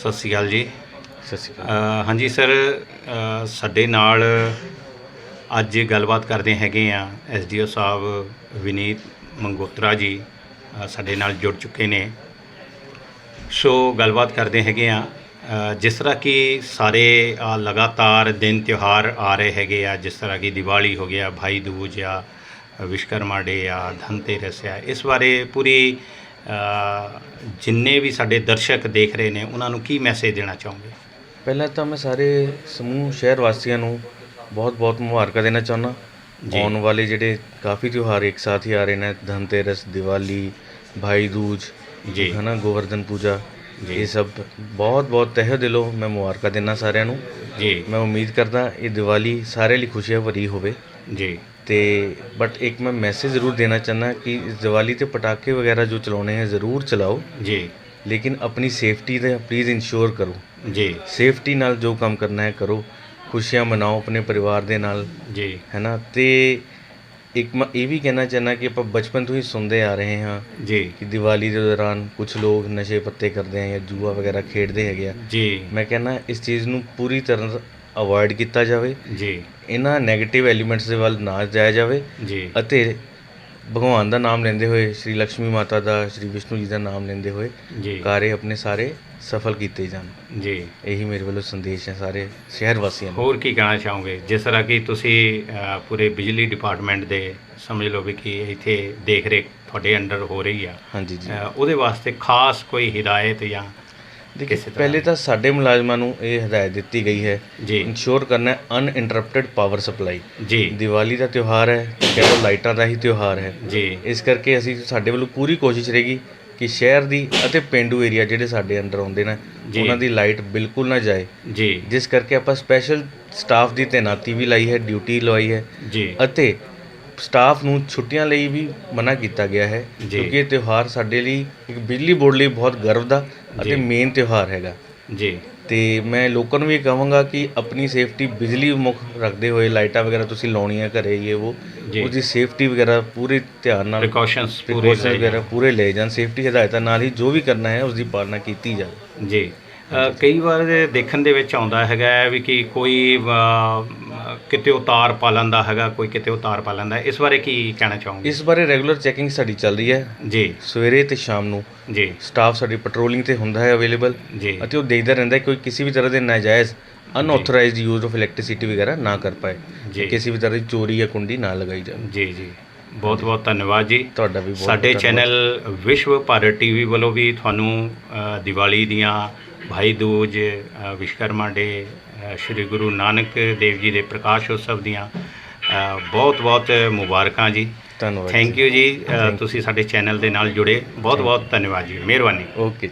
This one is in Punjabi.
ਸਤਿ ਸ਼੍ਰੀ ਅਕਾਲ ਜੀ। ਸਤਿ ਸ਼੍ਰੀ ਅਕਾਲ। ਅ, ਹਾਂਜੀ ਸਰ ਅ, ਸਾਡੇ ਨਾਲ ਅੱਜ ਗੱਲਬਾਤ ਕਰਦੇ ਹੈਗੇ ਆ ਐਸਡੀਓ ਸਾਹਿਬ ਵਿਨੀਤ ਮੰਗੋਤਰਾ ਜੀ ਅ, ਸਾਡੇ ਨਾਲ ਜੁੜ ਚੁੱਕੇ ਨੇ। ਸੋ ਗੱਲਬਾਤ ਕਰਦੇ ਹੈਗੇ ਆ ਜਿਸ ਤਰ੍ਹਾਂ ਕਿ ਸਾਰੇ ਅ, ਲਗਾਤਾਰ ਦਿਨ ਤਿਉਹਾਰ ਆ ਰਹੇ ਹੈਗੇ ਆ ਜਿਸ ਤਰ੍ਹਾਂ ਕਿ ਦੀਵਾਲੀ ਹੋ ਗਿਆ ਭਾਈ ਦੂਜ ਆ ਵਿਸ਼ਕਰਮਾ ਡੇ ਆ ਧਨਤੇਰਸ ਆ ਇਸ ਬਾਰੇ ਪੂਰੀ ਜਿੰਨੇ ਵੀ ਸਾਡੇ ਦਰਸ਼ਕ ਦੇਖ ਰਹੇ ਨੇ ਉਹਨਾਂ ਨੂੰ ਕੀ ਮੈਸੇਜ ਦੇਣਾ ਚਾਹੋਗੇ ਪਹਿਲਾਂ ਤਾਂ ਮੈਂ ਸਾਰੇ ਸਮੂਹ ਸ਼ਹਿਰ ਵਾਸੀਆਂ ਨੂੰ ਬਹੁਤ-ਬਹੁਤ ਮੁਬਾਰਕਾਂ ਦੇਣਾ ਚਾਹੁੰਦਾ। ਆਉਣ ਵਾਲੇ ਜਿਹੜੇ ਕਾਫੀ ਤਿਉਹਾਰ ਇੱਕ ਸਾਥ ਹੀ ਆ ਰਹੇ ਨੇ ਧਨਤੇਰਸ ਦੀਵਾਲੀ ਭਾਈ ਦੂਜ ਜੀ। ਹਨਾ ਗੋਵਰਧਨ ਪੂਜਾ। ਇਹ ਸਭ ਬਹੁਤ-ਬਹੁਤ ਤਹਿ ਦਿਲੋਂ ਮੈਂ ਮੁਬਾਰਕਾਂ ਦੇਣਾ ਸਾਰਿਆਂ ਨੂੰ ਜੀ ਮੈਂ ਉਮੀਦ ਕਰਦਾ ਇਹ ਦੀਵਾਲੀ ਸਾਰੇ ਲਈ ਖੁਸ਼ੀਆਂ ਭਰੀ ਹੋਵੇ ਜੀ। ਤੇ ਬਟ ਇੱਕ ਮੈਂ ਮੈਸੇਜ ਜ਼ਰੂਰ ਦੇਣਾ ਚਾਹੁੰਦਾ ਕਿ ਦੀਵਾਲੀ ਤੇ ਪਟਾਕੇ ਵਗੈਰਾ ਜੋ ਚਲਾਉਣੇ ਹੈ ਜ਼ਰੂਰ ਚਲਾਓ। ਜੀ। ਲੇਕਿਨ ਆਪਣੀ ਸੇਫਟੀ ਦਾ ਪਲੀਜ਼ ਇਨਸ਼ੋਰ ਕਰੋ। ਜੀ। ਸੇਫਟੀ ਨਾਲ ਜੋ ਕੰਮ ਕਰਨਾ ਹੈ ਕਰੋ। ਖੁਸ਼ੀਆਂ ਮਨਾਓ ਆਪਣੇ ਪਰਿਵਾਰ ਦੇ ਨਾਲ। ਜੀ। ਹੈ ਨਾ ਤੇ ਇੱਕ ਮੈਂ ਇਹ ਵੀ ਕਹਿਣਾ ਚਾਹੁੰਦਾ ਕਿ ਆਪਾਂ ਬਚਪਨ ਤੋਂ ਹੀ ਸੁਣਦੇ ਆ ਰਹੇ ਹਾਂ ਜੀ। ਕਿ ਦੀਵਾਲੀ ਦੇ ਦੌਰਾਨ ਕੁਝ ਲੋਕ ਨਸ਼ੇ ਪੱਤੇ ਕਰਦੇ ਆ ਜਾਂ ਜੂਆ ਵਗੈਰਾ ਖੇਡਦੇ ਹੈਗੇ ਆ। ਜੀ। ਮੈਂ ਕਹਿੰਦਾ ਇਸ ਚੀਜ਼ ਨੂੰ ਪੂਰੀ ਤਰ੍ਹਾਂ ਅਵੋਇਡ ਕੀਤਾ ਜਾਵੇ। ਜੀ। ਇਹਨਾਂ ਨੈਗੇਟਿਵ ਐਲੀਮੈਂਟਸ ਦੇ ਵੱਲ ਨਾ ਜਾਇਆ ਜਾਵੇ। ਜੀ। ਅਤੇ ਭਗਵਾਨ ਦਾ ਨਾਮ ਲੈਂਦੇ ਹੋਏ ਸ਼੍ਰੀ ਲక్ష్ਮੀ ਮਾਤਾ ਦਾ ਸ਼੍ਰੀ ਵਿਸ਼ਨੂੰ ਜੀ ਦਾ ਨਾਮ ਲੈਂਦੇ ਹੋਏ ਜੀ। ਕਾਰੇ ਆਪਣੇ ਸਾਰੇ ਸਫਲ ਕੀਤੇ ਜਾਣ। ਜੀ। ਇਹੀ ਮੇਰੇ ਵੱਲੋਂ ਸੰਦੇਸ਼ ਹੈ ਸਾਰੇ ਸ਼ਹਿਰ ਵਾਸੀਆਂ ਨੂੰ। ਹੋਰ ਕੀ ਕਹਿਣਾ ਚਾਹੋਗੇ? ਜਿਸ ਤਰ੍ਹਾਂ ਕਿ ਤੁਸੀਂ ਪੂਰੇ ਬਿਜਲੀ ਡਿਪਾਰਟਮੈਂਟ ਦੇ ਸਮਝ ਲਓ ਵੀ ਕਿ ਇੱਥੇ ਦੇਖ ਰੇਖ ਤੁਹਾਡੇ ਅੰਡਰ ਹੋ ਰਹੀ ਆ। ਹਾਂਜੀ ਜੀ। ਉਹਦੇ ਵਾਸਤੇ ਖਾਸ ਕੋਈ ਹਿਦਾਇਤ ਜਾਂ ਦੇਖਿਏ ਕਿਸੇ ਤਰ੍ਹਾਂ ਪਹਿਲੇ ਤਾਂ ਸਾਡੇ ਮੁਲਾਜ਼ਮਾਂ ਨੂੰ ਇਹ ਹਦਾਇਤ ਦਿੱਤੀ ਗਈ ਹੈ ਜੀ। ਇਨਸ਼ੋਰ ਕਰਨਾ ਅਨਇੰਟਰਪਟਡ ਪਾਵਰ ਸਪਲਾਈ ਜੀ। ਦੀਵਾਲੀ ਦਾ ਤਿਉਹਾਰ ਹੈ ਕਹਿ ਲਓ ਲਾਈਟਾਂ ਦਾ ਹੀ ਤਿਉਹਾਰ ਹੈ। ਜੀ। ਇਸ ਕਰਕੇ ਅਸੀਂ ਸਾਡੇ ਵੱਲੋਂ ਪੂਰੀ ਕੋਸ਼ਿਸ਼ ਰਹੇਗੀ ਕਿ ਸ਼ਹਿਰ ਦੀ ਅਤੇ ਪਿੰਡੂ ਏਰੀਆ ਜਿਹੜੇ ਸਾਡੇ ਅੰਡਰ ਆਉਂਦੇ ਨੇ ਜੀ। ਉਹਨਾਂ ਦੀ ਲਾਈਟ ਬਿਲਕੁਲ ਨਾ ਜਾਏ। ਜੀ। ਜਿਸ ਕਰਕੇ ਆਪਾਂ ਸਪੈਸ਼ਲ ਸਟਾਫ ਦੀ ਤੈਨਾਤੀ ਵੀ ਲਾਈ ਹੈ ਡਿਊਟੀ ਲਵਾਈ ਹੈ। ਜੀ। ਅਤੇ ਸਟਾਫ ਨੂੰ ਛੁੱਟੀਆਂ ਲਈ ਵੀ ਮਨਾ ਕੀਤਾ ਗਿਆ ਹੈ ਜੀ। ਕਿਉਂਕਿ ਇਹ ਤਿਉਹਾਰ ਸਾਡੇ ਲਈ ਇੱਕ ਬਿਜਲੀ ਬੋਰਡ ਲਈ ਬਹੁਤ ਗਰਵ ਦਾ। ਅਤੇ ਮੇਨ ਤਿਉਹਾਰ ਹੈਗਾ। ਜੀ। ਤੇ ਮੈਂ ਲੋਕਾਂ ਨੂੰ ਵੀ ਕਹਾਂਗਾ ਕਿ ਆਪਣੀ ਸੇਫਟੀ ਬਿਜਲੀ ਮੁੱਖ ਰੱਖਦੇ ਹੋਏ ਲਾਈਟਾਂ ਵਗੈਰਾ ਤੁਸੀਂ ਲਾਉਣੀਆਂ ਘਰੇ ਇਹ ਉਹ। ਉਹਦੀ ਸੇਫਟੀ ਵਗੈਰਾ ਪੂਰੇ ਧਿਆਨ ਨਾਲ ਪ੍ਰੀਕਾਸ਼ਨਸ ਪੂਰੇ ਵਗੈਰਾ ਪੂਰੇ ਲੈ ਜਾਣ ਸੇਫਟੀ ਹਦਾਇਤਾਂ ਨਾਲ ਹੀ ਜੋ ਵੀ ਕਰਨਾ ਹੈ ਉਸ ਦੀ ਪਾਲਣਾ ਕੀਤੀ ਜਾਵੇ। ਜੀ। ਕਈ ਵਾਰ ਦੇਖਣ ਦੇ ਵਿੱਚ ਆਉਂਦਾ ਹੈਗਾ ਵੀ ਕਿ ਕੋਈ ਕਿਤੇ ਉਤਾਰ ਪਾ ਲੈਂਦਾ ਹੈਗਾ ਕੋਈ ਕਿਤੇ ਉਤਾਰ ਪਾ ਲੈਂਦਾ ਇਸ ਬਾਰੇ ਕੀ ਕਹਿਣਾ ਚਾਹੋਗੇ? ਇਸ ਬਾਰੇ ਰੈਗੂਲਰ ਚੈਕਿੰਗ ਸਾਡੀ ਚੱਲ ਰਹੀ ਹੈ। ਜੀ। ਸਵੇਰੇ ਤੇ ਸ਼ਾਮ ਨੂੰ। ਜੀ। ਸਟਾਫ ਸਾਡੀ ਪੈਟਰੋਲਿੰਗ ਤੇ ਹੁੰਦਾ ਹੈ ਅਵੇਲੇਬਲ ਜੀ। ਅਤੇ ਉਹ ਦੇਖਦਾ ਰਹਿੰਦਾ ਹੈ ਕੋਈ ਕਿਸੇ ਵੀ ਤਰ੍ਹਾਂ ਦੇ ਨਾਜਾਇਜ਼ ਅਨਆਥੋਰਾਈਜ਼ਡ ਯੂਜ਼ ਆਫ ਇਲੈਕਟ੍ਰਿਸਿਟੀ ਵਗੈਰਾ ਨਾ ਕਰ ਪਾਏ। ਜੀ। ਕਿਸੇ ਵੀ ਤਰ੍ਹਾਂ ਦੀ ਚੋਰੀ ਜਾਂ ਕੁੰਡੀ ਨਾ ਲਗਾਈ ਜਾਵੇ। ਜੀ ਜੀ। ਬਹੁਤ ਬਹੁਤ ਧੰਨਵਾਦ ਜੀ। ਤੁਹਾਡਾ ਵੀ ਬਹੁਤ ਸਾਡੇ ਧੰਨਵਾਦ। ਚੈਨਲ ਵਿਸ਼ਵ ਭਾਰਤ ਟੀਵੀ ਵੱਲੋਂ ਵੀ ਤੁਹਾਨੂੰ ਅ, ਦੀਵਾਲੀ ਦੀਆਂ ਭਾਈ ਦੂਜ ਵਿਸ਼ਕਰਮਾ ਡੇ ਸ਼੍ਰੀ ਗੁਰੂ ਨਾਨਕ ਦੇਵ ਜੀ ਦੇ ਪ੍ਰਕਾਸ਼ ਉਤਸਵ ਦੀਆਂ ਬਹੁਤ ਬਹੁਤ ਮੁਬਾਰਕਾਂ ਜੀ। ਧੰਨਵਾਦ ਥੈਂਕ ਯੂ ਜੀ. ਤੁਸੀਂ ਸਾਡੇ ਚੈਨਲ ਦੇ ਨਾਲ ਜੁੜੇ। ਬਹੁਤ ਬਹੁਤ ਧੰਨਵਾਦ ਜੀ। ਮਿਹਰਬਾਨੀ। ਓਕੇ